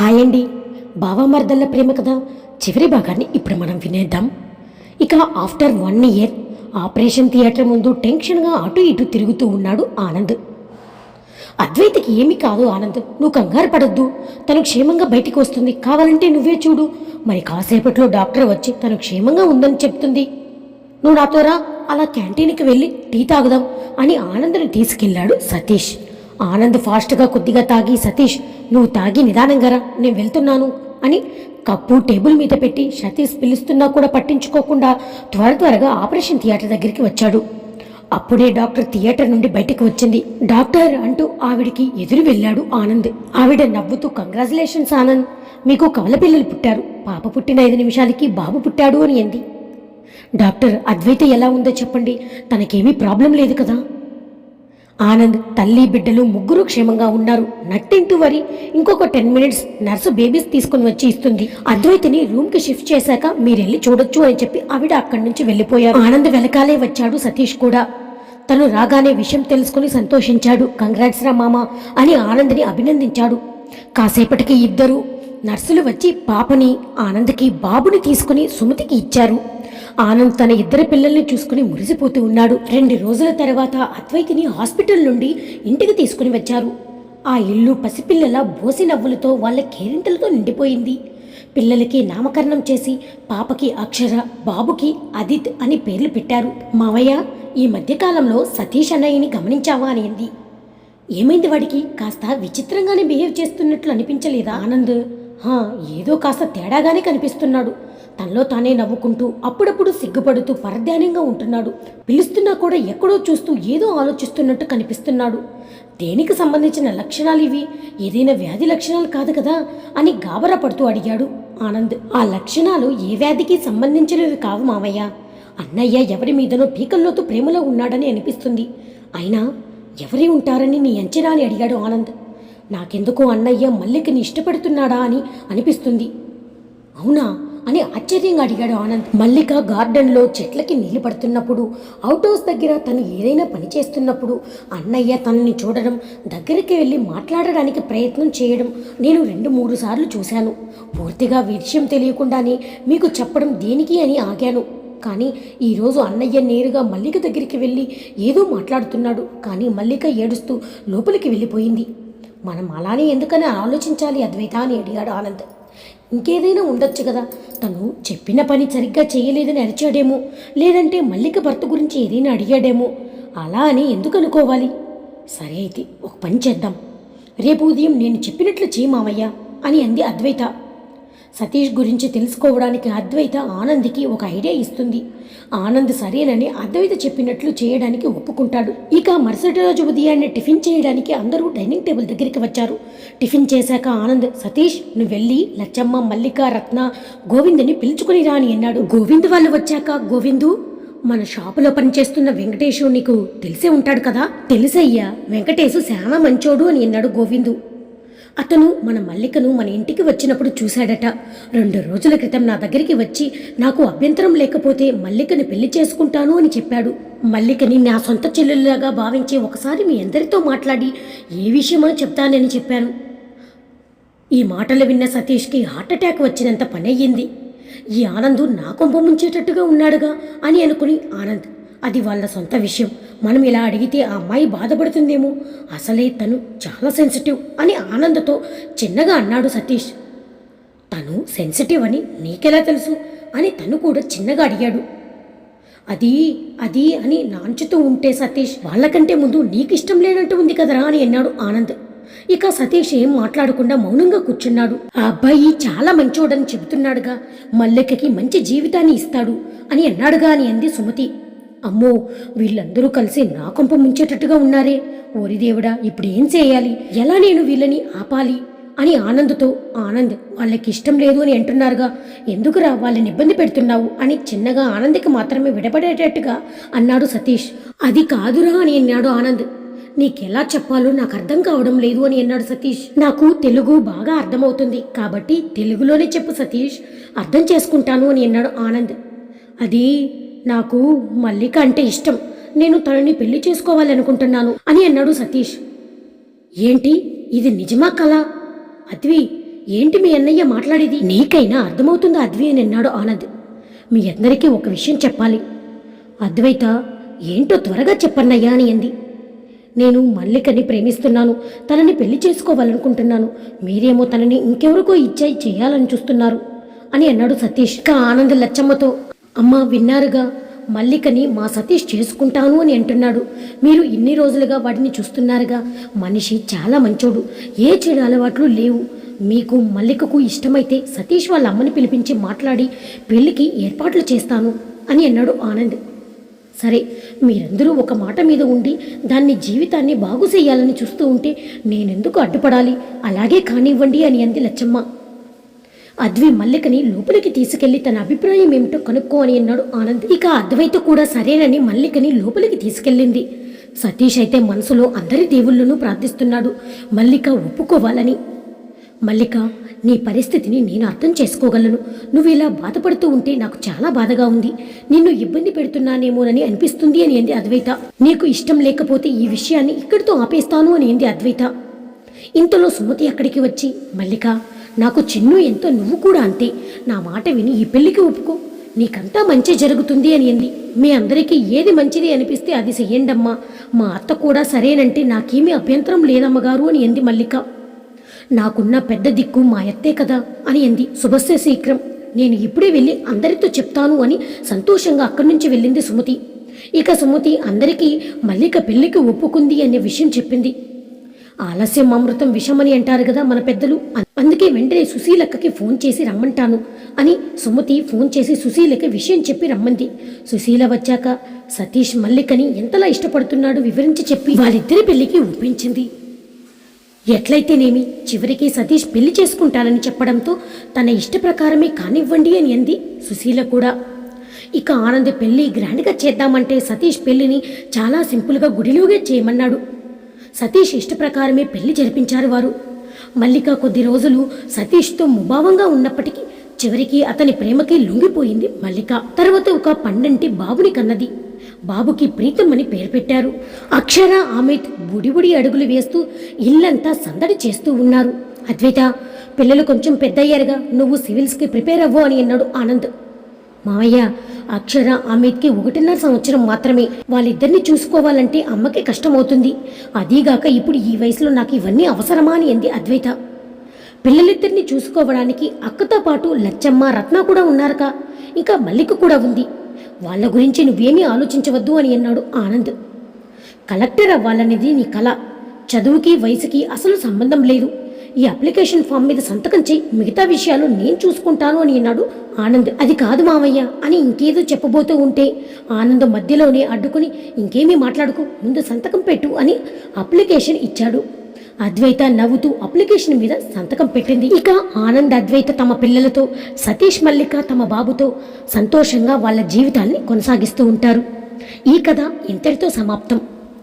Hi అండి. బావామర్దల్ల ప్రేమ కథ చివరి భాగాన్ని ఇప్పుడు మనం వినేద్దాం. ఇక after one year operation theatre ముందు టెన్షన్గా అటు ఇటు తిరుగుతూ ఉన్నాడు ఆనంద్. అద్వైతకి ఏమీ కాదు ఆనంద్. నువ్వు కంగారు పడద్దు. తను క్షేమంగా బయటికి వస్తుంది. కావాలంటే నువ్వే చూడు. మరి కాసేపట్లో డాక్టర్ వచ్చి తను క్షేమంగా ఉందని చెప్తుంది. నువ్వు నాతో రా. అలా క్యాంటీన్కి వెళ్ళి టీ తాగుదాం అని ఆనంద్ని తీసుకెళ్ళాడు సతీష్. ఆనంద్ ఫాస్ట్గా కొద్దిగా తాగి సతీష్ నువ్వు తాగి నిదానంగా రా నేను వెళ్తున్నాను అని కప్పు టేబుల్ మీద పెట్టి సతీష్ పిలుస్తున్నా కూడా పట్టించుకోకుండా త్వర త్వరగా ఆపరేషన్ థియేటర్ దగ్గరికి వచ్చాడు. అప్పుడే డాక్టర్ థియేటర్ నుండి బయటకు వచ్చింది. డాక్టర్ అంటూ ఆవిడికి ఎదురు వెళ్ళాడు ఆనంద్. ఆవిడ నవ్వుతూ కంగ్రాచులేషన్స్ ఆనంద్! మీకు కవల పిల్లలు పుట్టారు. పాప పుట్టిన ఐదు నిమిషాలకి బాబు పుట్టాడు అని అంది. డాక్టర్ అద్వైత ఎలా ఉందో చెప్పండి. తనకేమీ ప్రాబ్లం లేదు కదా? ఆనంద్ తల్లి బిడ్డలు ముగ్గురు క్షేమంగా ఉన్నారు. నట్టింటూ వరి ఇంకొక టెన్ మినిట్స్ నర్సు బేబీస్ తీసుకుని వచ్చి ఇస్తుంది. అద్వైతిని రూమ్కి షిఫ్ట్ చేశాక మీరెళ్ళి చూడొచ్చు అని చెప్పి ఆవిడ అక్కడి నుంచి వెళ్ళిపోయారు. ఆనంద్ వెనకాలే వచ్చాడు సతీష్ కూడా. తను రాగానే విషయం తెలుసుకుని సంతోషించాడు. కంగ్రాట్స్ రా మామ అని ఆనంద్ని అభినందించాడు. కాసేపటికి ఇద్దరు నర్సులు వచ్చి పాపని ఆనంద్కి బాబుని తీసుకుని సుమతికి ఇచ్చారు. ఆనంద్ తన ఇద్దరు పిల్లల్ని చూసుకుని మురిసిపోతూ ఉన్నాడు. రెండు రోజుల తర్వాత అద్వైతిని హాస్పిటల్ నుండి ఇంటికి తీసుకుని వచ్చారు. ఆ ఇల్లు పసిపిల్లల బోసి నవ్వులతో వాళ్ళ కేరింతలతో నిండిపోయింది. పిల్లలకి నామకరణం చేసి పాపకి అక్షర బాబుకి అదిత్ అని పేర్లు పెట్టారు. మావయ్య ఈ మధ్యకాలంలో సతీష్ అన్నయ్యని గమనించావా? అనింది ఏమైంది వాడికి? కాస్త విచిత్రంగానే బిహేవ్ చేస్తున్నట్లు అనిపించలేదా? ఆనంద్ హా ఏదో కాస్త తేడాగానే కనిపిస్తున్నాడు. తనలో తానే నవ్వుకుంటూ అప్పుడప్పుడు సిగ్గుపడుతూ పరధ్యానంగా ఉంటున్నాడు. పిలుస్తున్నా కూడా ఎక్కడో చూస్తూ ఏదో ఆలోచిస్తున్నట్టు కనిపిస్తున్నాడు. దేనికి సంబంధించిన లక్షణాలు ఇవి? ఏదైనా వ్యాధి లక్షణాలు కాదు కదా? అని గాబరా పడుతూ అడిగాడు ఆనంద్. ఆ లక్షణాలు ఏ వ్యాధికి సంబంధించినవి కావు మామయ్య అన్నయ్య ఎవరి మీదనో పీకల్లోతో ప్రేమలో ఉన్నాడని అనిపిస్తుంది. అయినా ఎవరి ఉంటారని నీ అంచనా అని అడిగాడు ఆనంద్. నాకెందుకో అన్నయ్య మల్లికని ఇష్టపడుతున్నాడా అని అనిపిస్తుంది. అవునా? అని ఆశ్చర్యంగా అడిగాడు ఆనంద్. మల్లిక గార్డెన్లో చెట్లకి నీళ్ళు పడుతున్నప్పుడు అవుట్ హౌస్ దగ్గర తను ఏదైనా పని చేస్తున్నప్పుడు అన్నయ్య తనని చూడడం దగ్గరికి వెళ్ళి మాట్లాడడానికి ప్రయత్నం చేయడం నేను రెండు మూడు సార్లు చూశాను. పూర్తిగా విషయం తెలియకుండానే మీకు చెప్పడం దేనికి అని ఆగాను. కానీ ఈరోజు అన్నయ్య నేరుగా మల్లిక దగ్గరికి వెళ్ళి ఏదో మాట్లాడుతున్నాడు. కానీ మల్లిక ఏడుస్తూ లోపలికి వెళ్ళిపోయింది. మనం అలానే ఎందుకని ఆలోచించాలి అద్వైత అని అడిగాడు ఆనంద్. ఇంకేదైనా ఉండొచ్చు కదా. తను చెప్పిన పని సరిగ్గా చేయలేదని అరిచాడేమో. లేదంటే మల్లిక భర్త గురించి ఏదైనా అడిగాడేమో. అలా అని ఎందుకు అనుకోవాలి? సరే అయితే ఒక పని చేద్దాం. రేపు ఉదయం నేను చెప్పినట్లు చేయి మామయ్య అని అంది అద్వైత. సతీష్ గురించి తెలుసుకోవడానికి అద్వైత ఆనంద్కి ఒక ఐడియా ఇస్తుంది. ఆనంద్ సరేనని అద్వైత చెప్పినట్లు చేయడానికి ఒప్పుకుంటాడు. ఇక మరుసటి రోజు ఉదయాన్నే టిఫిన్ చేయడానికి అందరూ డైనింగ్ టేబుల్ దగ్గరికి వచ్చారు. టిఫిన్ చేశాక ఆనంద్ సతీష్ నువ్వు వెళ్ళి లచ్చమ్మ మల్లిక రత్న గోవిందని పిలుచుకుని రా అని అన్నాడు. గోవింద్ వాళ్ళు వచ్చాక గోవిందు మన షాపులో పనిచేస్తున్న వెంకటేశు నీకు తెలిసే ఉంటాడు కదా? తెలుసయ్యా వెంకటేశు చాలా మంచోడు అని అన్నాడు గోవిందు. అతను మన మల్లికను మన ఇంటికి వచ్చినప్పుడు చూశాడట. రెండు రోజుల క్రితం నా దగ్గరికి వచ్చి నాకు అభ్యంతరం లేకపోతే మల్లికని పెళ్ళి చేసుకుంటాను అని చెప్పాడు. మల్లికని నా సొంత చెల్లెలులాగా భావించి ఒకసారి మీ అందరితో మాట్లాడి ఏ విషయమో చెప్తానని చెప్పాను. ఈ మాటలు విన్న సతీష్కి హార్ట్అటాక్ వచ్చినంత పని ఈ ఆనంద్ నా కొంప ముంచేటట్టుగా ఉన్నాడుగా అని అనుకుని ఆనంద్ అది వాళ్ళ సొంత విషయం. మనం ఇలా అడిగితే ఆ అమ్మాయి బాధపడుతుందేమో? అసలే తను చాలా సెన్సిటివ్ అని ఆనందతో చిన్నగా అన్నాడు సతీష్. తను సెన్సిటివ్ అని నీకెలా తెలుసు? అని తను కూడా చిన్నగా అడిగాడు. అది అది అని నాంచుతూ ఉంటే సతీష్ వాళ్ళకంటే ముందు నీకు ఇష్టం లేనట్టు ఉంది కదరా అని అన్నాడు ఆనంద్. ఇక సతీష్ ఏం మాట్లాడకుండా మౌనంగా కూర్చున్నాడు. ఆ అబ్బాయి చాలా మంచోడని చెబుతున్నాడుగా మల్లెక్కకి మంచి జీవితాన్ని ఇస్తాడు అని అన్నాడుగా అని అంది సుమతి. అమ్మో వీళ్ళందరూ కలిసి నా కొంప ముంచేటట్టుగా ఉన్నారే. ఓరి దేవుడా ఇప్పుడు ఏం చేయాలి? ఎలా నేను వీళ్ళని ఆపాలి? అని ఆనంద్తో ఆనంద్ వాళ్ళకి ఇష్టం లేదు అని అంటున్నారుగా. ఎందుకురా వాళ్ళని ఇబ్బంది పెడుతున్నావు? అని చిన్నగా ఆనంద్కి మాత్రమే విడపడేటట్టుగా అన్నాడు సతీష్. అది కాదురా అని అన్నాడు ఆనంద్. నీకెలా చెప్పాలో నాకు అర్థం కావడం లేదు అని అన్నాడు సతీష్. నాకు తెలుగు బాగా అర్థమవుతుంది. కాబట్టి తెలుగులోనే చెప్పు సతీష్. అర్థం చేసుకుంటాను అని అన్నాడు ఆనంద్. అది నాకు మల్లిక అంటే ఇష్టం. నేను తనని పెళ్ళి చేసుకోవాలనుకుంటున్నాను అని అన్నాడు సతీష్. ఏంటి? ఇది నిజమా కళ? అద్వి ఏంటి మీ అన్నయ్య మాట్లాడేది? నీకైనా అర్థమవుతుందా అద్వి అని అన్నాడు ఆనంద్. మీ అందరికీ ఒక విషయం చెప్పాలి. అద్వైత ఏంటో త్వరగా చెప్పన్నయ్యా అని అంది. నేను మల్లికని ప్రేమిస్తున్నాను తనని పెళ్ళి చేసుకోవాలనుకుంటున్నాను. మీరేమో తనని ఇంకెవరికో ఇచ్చాయి చేయాలని చూస్తున్నారు అని అన్నాడు సతీష్. ఇంకా ఆనంద్ లచ్చమ్మతో అమ్మ విన్నారుగా మల్లికని మా సతీష్ చేసుకుంటాను అని అంటున్నాడు. మీరు ఇన్ని రోజులుగా వాడిని చూస్తున్నారుగా మనిషి చాలా మంచోడు ఏ చెడు అలవాట్లు లేవు. మీకు మల్లికకు ఇష్టమైతే సతీష్ వాళ్ళ అమ్మని పిలిపించి మాట్లాడి పెళ్ళికి ఏర్పాట్లు చేస్తాను అని అన్నాడు ఆనంద్. సరే మీరందరూ ఒక మాట మీద ఉండి దాన్ని జీవితాన్ని బాగు చేయాలని చూస్తూ ఉంటే నేనెందుకు అడ్డుపడాలి? అలాగే కానివ్వండి అని అంది లచ్చమ్మ. అద్వి మల్లికని లోపలికి తీసుకెళ్ళి తన అభిప్రాయం ఏమిటో కనుక్కో అని అన్నాడు ఆనంద్. ఇక అద్వైత కూడా సరేనని మల్లికని లోపలికి తీసుకెళ్ళింది. సతీష్ అయితే మనసులో అందరి దేవుళ్ళను ప్రార్థిస్తున్నాడు. మల్లిక ఒప్పుకోవాలని. మల్లిక నీ పరిస్థితిని నేను అర్థం చేసుకోగలను. నువ్వు ఇలా బాధపడుతూ ఉంటే నాకు చాలా బాధగా ఉంది. నిన్ను ఇబ్బంది పెడుతున్నానేమోనని అనిపిస్తుంది అని అంది అద్వైత. నీకు ఇష్టం లేకపోతే ఈ విషయాన్ని ఇక్కడితో ఆపేస్తాను అని అంది అద్వైత. ఇంతలో సుమతి అక్కడికి వచ్చి మల్లిక నాకు చిన్ను ఎంతో నువ్వు కూడా అంతే. నా మాట విని ఈ పెళ్ళికి ఒప్పుకో. నీకంతా మంచి జరుగుతుంది అని అంది. మీ అందరికీ ఏది మంచిది అనిపిస్తే అది చెయ్యండమ్మా. మా అత్త కూడా సరేనంటే నాకేమీ అభ్యంతరం లేదమ్మగారు అని అంది మల్లిక. నాకున్న పెద్ద దిక్కు మా అత్తే కదా అని అంది శుభస్య శీఘ్రం నేను ఇప్పుడే వెళ్ళి అందరితో చెప్తాను అని సంతోషంగా అక్కడి నుంచి వెళ్ళింది సుమతి. ఇక సుమతి అందరికీ మల్లిక పెళ్ళికి ఒప్పుకుంది అనే విషయం చెప్పింది. ఆలస్యం అమృతం విషమని అంటారు కదా మన పెద్దలు. అందుకే వెంటనే సుశీలక్కకి ఫోన్ చేసి రమ్మంటాను అని సుమతి ఫోన్ చేసి సుశీలకి విషయం చెప్పి రమ్మంది. సుశీల వచ్చాక సతీష్ మల్లికని ఎంతలా ఇష్టపడుతున్నాడో వివరించి చెప్పి వాళ్ళిద్దరి పెళ్ళికి ఒప్పించింది. ఎట్లయితేనేమి చివరికి సతీష్ పెళ్ళి చేసుకుంటానని చెప్పడంతో తన ఇష్ట ప్రకారమే కానివ్వండి అని అంది సుశీల కూడా. ఇక ఆనంద్ పెళ్ళి గ్రాండ్గా చేద్దామంటే సతీష్ పెళ్ళిని చాలా సింపుల్గా గుడిలోగే చేయమన్నాడు. సతీష్ ఇష్ట ప్రకారమే పెళ్ళి జరిపించారు వారు. మల్లిక కొద్ది రోజులు సతీష్తో ముభావంగా ఉన్నప్పటికీ చివరికి అతని ప్రేమకి లొంగిపోయింది మల్లిక. తర్వాత ఒక పండంటి బాబుని కన్నది. బాబుకి ప్రీతం అని పేరు పెట్టారు. అక్షర ఆమెత్ బుడిబుడి అడుగులు వేస్తూ ఇల్లంతా సందడి చేస్తూ ఉన్నారు. అద్వైత పిల్లలు కొంచెం పెద్దయ్యారుగా నువ్వు సివిల్స్కి ప్రిపేర్ అవ్వు అని అన్నాడు ఆనంద్. మావయ్య అక్షర అమిత్కి ఒకటిన్నర సంవత్సరం మాత్రమే. వాళ్ళిద్దరిని చూసుకోవాలంటే అమ్మకి కష్టమవుతుంది. అదీగాక ఇప్పుడు ఈ వయసులో నాకు ఇవన్నీ అవసరమా అని అంది అద్వైత. పిల్లలిద్దరిని చూసుకోవడానికి అక్కతో పాటు లచ్చమ్మ రత్న కూడా ఉన్నారుగా ఇంకా మల్లిక కూడా ఉంది. వాళ్ళ గురించి నువ్వేమీ ఆలోచించవద్దు అని అన్నాడు ఆనంద్. కలెక్టర్ అవ్వాలనేది నీ కళ చదువుకి వయసుకి అసలు సంబంధం లేదు. ఈ అప్లికేషన్ ఫామ్ మీద సంతకం చేయి. మిగతా విషయాలు నేను చూసుకుంటాను అని అన్నాడు. ఆనంద్ అది కాదు మావయ్య అని ఇంకేదో చెప్పబోతూ ఉంటే ఆనంద్ మధ్యలోనే అడ్డుకుని ఇంకేమీ మాట్లాడుకో ముందు సంతకం పెట్టు అని అప్లికేషన్ ఇచ్చాడు. అద్వైత నవ్వుతూ అప్లికేషన్ మీద సంతకం పెట్టింది. ఇక ఆనంద్ అద్వైత తమ పిల్లలతో సతీష్ మల్లిక తమ బాబుతో సంతోషంగా వాళ్ళ జీవితాల్ని కొనసాగిస్తూ ఉంటారు. ఈ కథ ఇంతటితో సమాప్తం.